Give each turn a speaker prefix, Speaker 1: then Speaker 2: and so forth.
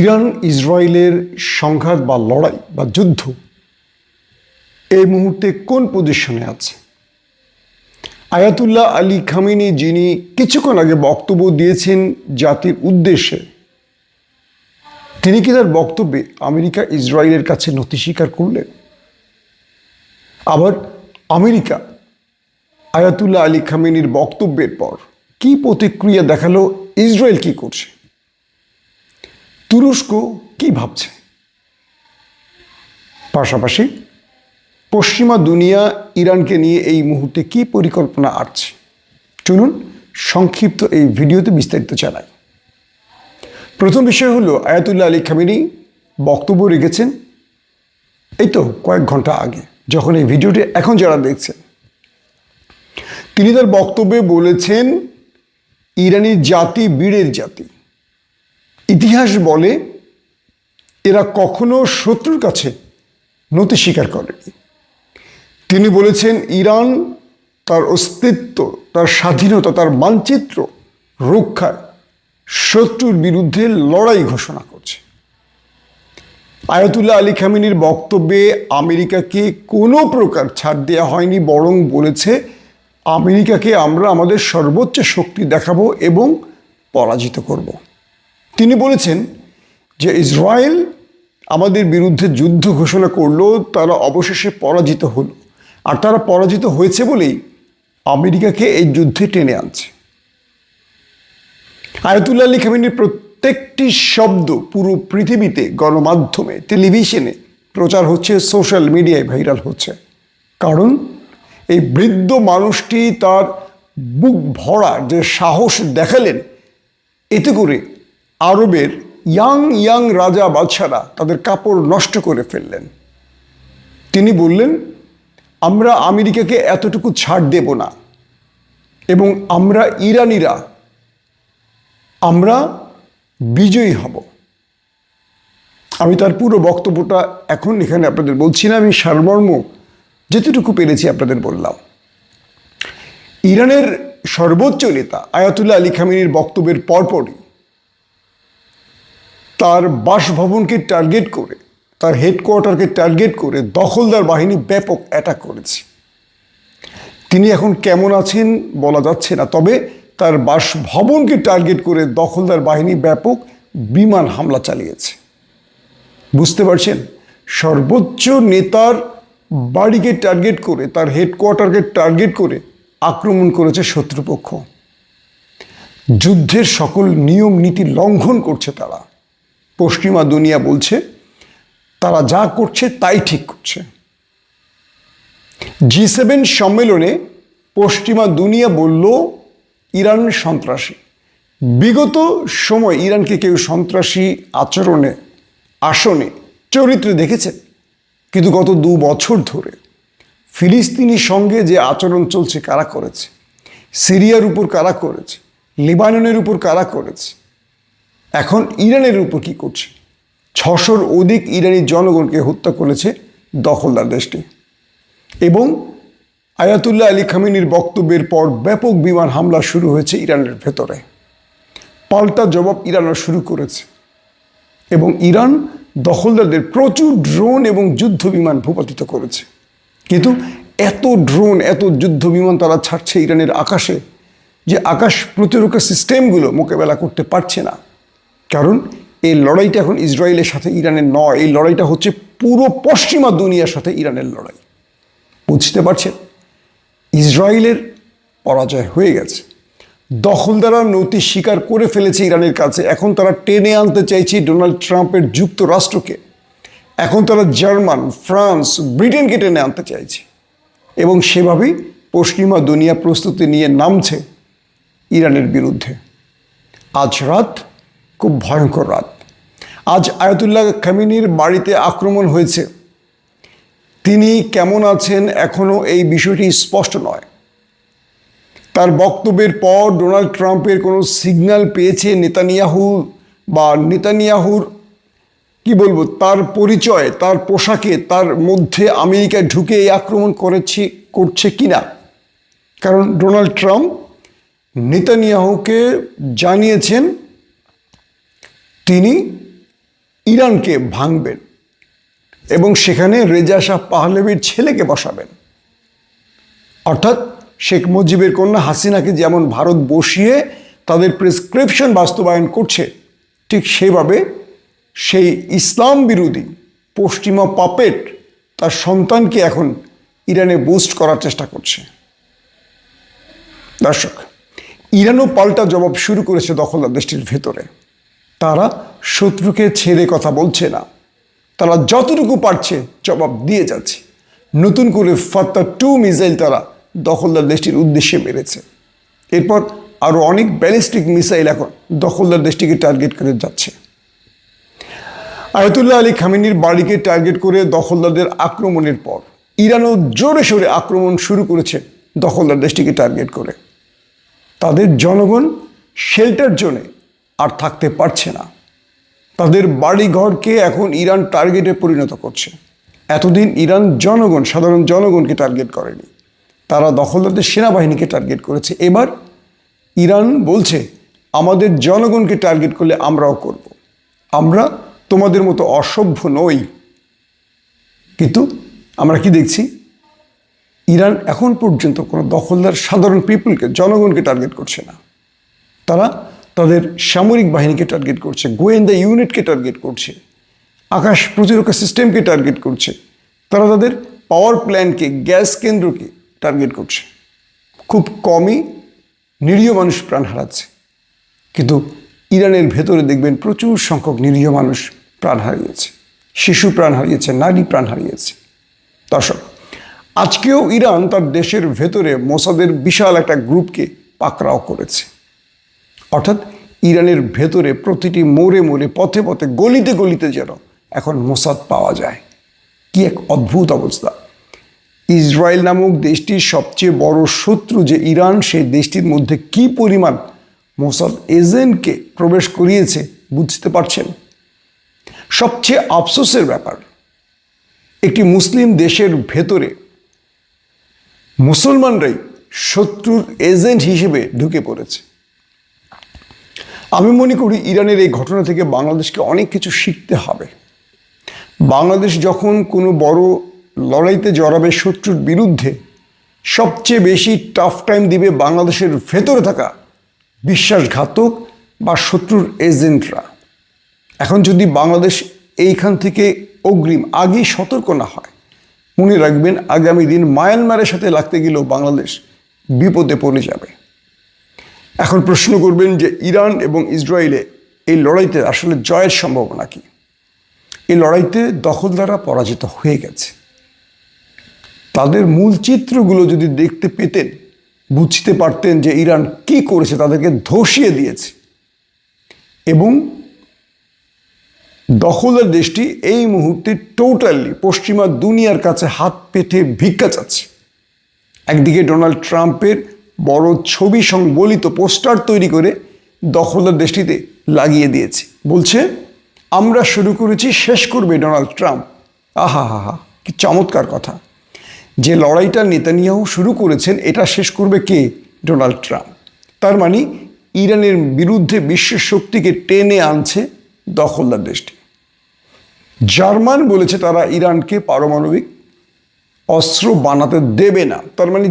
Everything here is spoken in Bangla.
Speaker 1: ইরান, ইসরায়েলের সংঘাত বা লড়াই বা যুদ্ধ এই মুহূর্তে কোন পজিশনে আছে? আয়াতুল্লাহ আলী খামিনি যিনি কিছুক্ষণ আগে বক্তব্য দিয়েছেন জাতির উদ্দেশ্যে, তিনি কি তার বক্তব্যে আমেরিকা, ইসরায়েলের কাছে নথি স্বীকার করলেন? আবার আমেরিকা, আয়াতুল্লাহ আলী খামেনির বক্তব্যের পর কি প্রতিক্রিয়া দেখাল? ইসরায়েল কি করছে? তুরস্ক কি ভাবছে? পাশাপাশি পশ্চিমা দুনিয়া ইরানকে নিয়ে এই মুহূর্তে কি পরিকল্পনা আসছে? চলুন সংক্ষিপ্ত এই ভিডিওতে বিস্তারিত জানাই। প্রথম বিষয় হলো, আয়াতুল্লাহ আলী খামেনি বক্তব্য রেখেছেন এই তো কয়েক ঘণ্টা আগে, যখন এই ভিডিওটি এখন যারা দেখছেন। তিনি তার বক্তব্যে বলেছেন, ইরানি জাতি বীরের জাতি। ইতিহাস বলে এরা কখনো শত্রুর কাছে নতি স্বীকার করেনি তিনি বলেছেন, ইরান তার অস্তিত্ব, তার স্বাধীনতা, তার মানচিত্র রক্ষায় শত্রুর বিরুদ্ধে লড়াই ঘোষণা করছে। আয়াতুল্লাহ আলী খামিনীর বক্তব্যে আমেরিকাকে কোনো প্রকার ছাড় দেওয়া হয়নি, বরং বলেছে, আমেরিকাকে আমরা আমাদের সর্বোচ্চ শক্তি দেখাবো এবং পরাজিত করব। তিনি বলেছেন যে ইসরায়েল আমাদের বিরুদ্ধে যুদ্ধ ঘোষণা করল, তারা অবশেষে পরাজিত হলো। আর তারা পরাজিত হয়েছে বলেই আমেরিকাকে এই যুদ্ধে টেনে আনছে। আয়াতুল্লাহ আলী খামিনীর প্রত্যেকটি শব্দ পুরো পৃথিবীতে গণমাধ্যমে, টেলিভিশনে প্রচার হচ্ছে, সোশ্যাল মিডিয়ায় ভাইরাল হচ্ছে। কারণ এই বৃদ্ধ মানুষটি তার বুক ভরা যে সাহস দেখালেন, এতে করে আরবের ইয়াং ইয়াং রাজা বাদশারা তাদের কাপড় নষ্ট করে ফেললেন। তিনি বললেন, আমরা আমেরিকাকে এতটুকু ছাড় দেব না এবং আমরা ইরানিরা, আমরা বিজয়ী হব। আমি তার পুরো বক্তব্যটা এখন এখানে আপনাদের বলছি না, আমি সারমর্ম যেতটুকু পেরেছি আপনাদের বললাম। ইরানের সর্বোচ্চ নেতা আয়াতুল্লাহ আলী খামিনীর বক্তব্যের পরপরই তার বাসভবনকে টার্গেট করে, তার হেডকোয়ার্টারকে টার্গেট করে দখলদার বাহিনী ব্যাপক অ্যাটাক করেছে। তিনি এখন কেমন আছেন বলা যাচ্ছে না, তবে তার বাসভবনকে টার্গেট করে দখলদার বাহিনী ব্যাপক বিমান হামলা চালিয়েছে। বুঝতে পারছেন? সর্বোচ্চ নেতার বাড়িকে টার্গেট করে, তার হেডকোয়ার্টারকে টার্গেট করে আক্রমণ করেছে শত্রুপক্ষ। যুদ্ধের সকল নিয়ম নীতি লঙ্ঘন করছে তারা। পশ্চিমা দুনিয়া বলছে, তারা যা করছে তাই ঠিক করছে। জি সেভেন সম্মেলনে পশ্চিমা দুনিয়া বলল, ইরান সন্ত্রাসী। বিগত সময় ইরানকে কেউ সন্ত্রাসী আচরণে, আসনে, চরিত্রে দেখেছেন? কিন্তু গত দু বছর ধরে ফিলিস্তিনির সঙ্গে যে আচরণ চলছে কারা করেছে? সিরিয়ার উপর কারা করেছে? লিবাননের উপর কারা করেছে? এখন ইরানের উপর কি করছে? ছশোর অধিক ইরানি জনগণকে হত্যা করেছে দখলদার দেশটি। এবং আয়াতুল্লাহ আলী খামিনীর বক্তব্যের পর ব্যাপক বিমান হামলা শুরু হয়েছে ইরানের ভেতরে। পাল্টা জবাব ইরানও শুরু করেছে। এবং ইরান দখলদারদের প্রচুর ড্রোন এবং যুদ্ধ বিমান ভূপাতিত করেছে। কিন্তু এত ড্রোন, এত যুদ্ধ বিমান তারা ছাড়ছে ইরানের আকাশে যে আকাশ প্রতিরক্ষা সিস্টেমগুলো মোকাবেলা করতে পারছে না। কারণ এই লড়াইটা এখন ইসরায়েলের সাথে, ইরানের নয়, এই লড়াইটা হচ্ছে পুরো পশ্চিমা দুনিয়ার সাথে ইরানের লড়াই। বুঝতে পারছেন? ইসরায়েলের পরাজয় হয়ে গেছে। দখলদারা নতি স্বীকার করে ফেলেছে ইরানের কাছে। এখন তারা টেনে আনতে চাইছে ডোনাল্ড ট্রাম্পের যুক্তরাষ্ট্রকে। এখন তারা জার্মান, ফ্রান্স, ব্রিটেনকে টেনে আনতে চাইছে। এবং সেভাবেই পশ্চিমা দুনিয়া প্রস্তুতি নিয়ে নামছে ইরানের বিরুদ্ধে। আজ রাত খুব ভয়ঙ্কর রাত। আজ আয়াতুল্লাহ খামিনির বাড়িতে আক্রমণ হয়েছে। তিনি কেমন আছেন এখনও এই বিষয়টি স্পষ্ট নয়। তার বক্তব্যের পর ডোনাল্ড ট্রাম্পের কোনো সিগন্যাল পেয়েছে নেতানিয়াহু বা নেতানিয়াহুর? কি বলব, তার পরিচয়, তার পোশাকে, তার মধ্যে আমেরিকায় ঢুকে এই আক্রমণ করেছে, করছে কিনা? কারণ ডোনাল্ড ট্রাম্প নেতানিয়াহুকে জানিয়েছেন তিনি ইরানকে ভাঙবেন এবং সেখানে রেজা শাহ পাহলেবির ছেলেকে বসাবেন। অর্থাৎ শেখ মুজিবের কন্যা হাসিনাকে যেমন ভারত বসিয়ে তাদের প্রেসক্রিপশন বাস্তবায়ন করছে, ঠিক সেভাবে সেই ইসলাম বিরোধী পশ্চিমা পাপেট তার সন্তানকে এখন ইরানে বুস্ট করার চেষ্টা করছে। দর্শক, ইরানও পাল্টা জবাব শুরু করেছে দখলদার দেশটির ভেতরে। তারা শত্রুকে ছেড়ে কথা বলছে না। তারা যতটুকু পারছে জবাব দিয়ে যাচ্ছে। নতুন করে ফাত্তা টু মিসাইল তারা দখলদার দেশটির উদ্দেশ্যে মেরেছে। এরপর আরও অনেক ব্যালিস্টিক মিসাইল এখন দখলদার দেশটিকে টার্গেট করে যাচ্ছে। আয়তুল্লাহ আলী খামিনির বাড়িকে টার্গেট করে দখলদারদের আক্রমণের পর ইরানও জোরে সোরে আক্রমণ শুরু করেছে দখলদার দেশটিকে টার্গেট করে। তাদের জনগণ শেল্টার জোনে আর থাকতে পারছে না। তাদের বাড়িঘরকে এখন ইরান টার্গেটে পরিণত করছে। এতদিন ইরান জনগণ, সাধারণ জনগণকে টার্গেট করেনি। তারা দখলদারদের সেনাবাহিনীকে টার্গেট করেছে। এবার ইরান বলছে, আমাদের জনগণকে টার্গেট করলে আমরাও করব। আমরা তোমাদের মতো অসভ্য নই। কিন্তু আমরা কি দেখছি? ইরান এখন পর্যন্ত কোনো দখলদার, সাধারণ পিপলকে জনগণকে টার্গেট করছে না। তারা তাদের সামরিক বাহিনীকে টার্গেট করছে, গোয়েন্দা ইউনিটকে টার্গেট করছে, আকাশ প্রতিরক্ষা সিস্টেমকে টার্গেট করছে, তারা তাদের পাওয়ার প্ল্যান্টকে গ্যাস কেন্দ্রকে টার্গেট করছে। খুব কমই নিরীহ মানুষ প্রাণ হারাচ্ছে। কিন্তু ইরানের ভেতরে দেখবেন প্রচুর সংখ্যক নিরীহ মানুষ প্রাণ হারিয়েছে। শিশু প্রাণ হারিয়েছে, নারী প্রাণ হারিয়েছে। দর্শক আজকেও ইরান তার দেশের ভেতরে মোসাদের বিশাল একটা গ্রুপকে পাকড়াও করেছে। অর্থাৎ ইরানের ভেতরে প্রতিটি মোড়ে মোড়ে, পথে পথে, গলিতে গলিতে যেন এখন মোসাদ পাওয়া যায়। কি এক অদ্ভুত অবস্থা। ইসরায়েল নামক দেশটির সবচেয়ে বড় শত্রু যে ইরান, সেই দেশটির মধ্যে কি পরিমাণ মোসাদ এজেন্টকে প্রবেশ করিয়েছে, বুঝতে পারছেন? সবচেয়ে আফসোসের ব্যাপার, একটি মুসলিম দেশের ভেতরে মুসলমানরাই শত্রুর এজেন্ট হিসেবে ঢুকে পড়েছে। আমি মনে করি ইরানের এই ঘটনা থেকে বাংলাদেশকে অনেক কিছু শিখতে হবে। বাংলাদেশ যখন কোনো বড় লড়াইতে জড়াবে শত্রুর বিরুদ্ধে, সবচেয়ে বেশি টাফ টাইম দিবে বাংলাদেশের ভেতরে থাকা বিশ্বাসঘাতক বা শত্রুর এজেন্টরা এখন যদি বাংলাদেশ এইখান থেকে অগ্রিম, আগেই সতর্ক না হয়, মনে রাখবেন আগামী দিন মায়ানমারের সাথে লাগতে গেলেও বাংলাদেশ বিপদে পড়ে যাবে। এখন প্রশ্ন করবেন যে ইরান এবং ইসরায়েলে এই লড়াইতে আসলে জয়ের সম্ভাবনা কি? এই লড়াইতে দখলদাররা পরাজিত হয়ে গেছে। তাদের মূল চিত্রগুলো যদি দেখতে পেতেন, বুঝতে পারতেন যে ইরান কি করেছে, তাদেরকে ধসিয়ে দিয়েছে। এবং দখলদার দেশটি এই মুহূর্তে টোটালি পশ্চিমা দুনিয়ার কাছে হাত পেতে ভিক্ষা চাচ্ছে। একদিকে ডোনাল্ড ট্রাম্পের বড় ছবি সংবলিত পোস্টার তৈরি করে দখলদার দেশটিতে লাগিয়ে দিয়েছে। বলছে, আমরা শুরু করেছি, শেষ করবে ডোনাল্ড ট্রাম্প। আহা হা হা, কি চমৎকার কথা। যে লড়াইটা নেতানিয়াহু শুরু করেছেন, এটা শেষ করবে কে? Donald Trump. তার মানে ইরানের বিরুদ্ধে বিশ্ব শক্তিকে টেনে আনছে দখলদার দেশটি। জার্মান বলেছে তারা ইরানকে পারমাণবিক অস্ত্র বানাতে দেবে না। তার মানে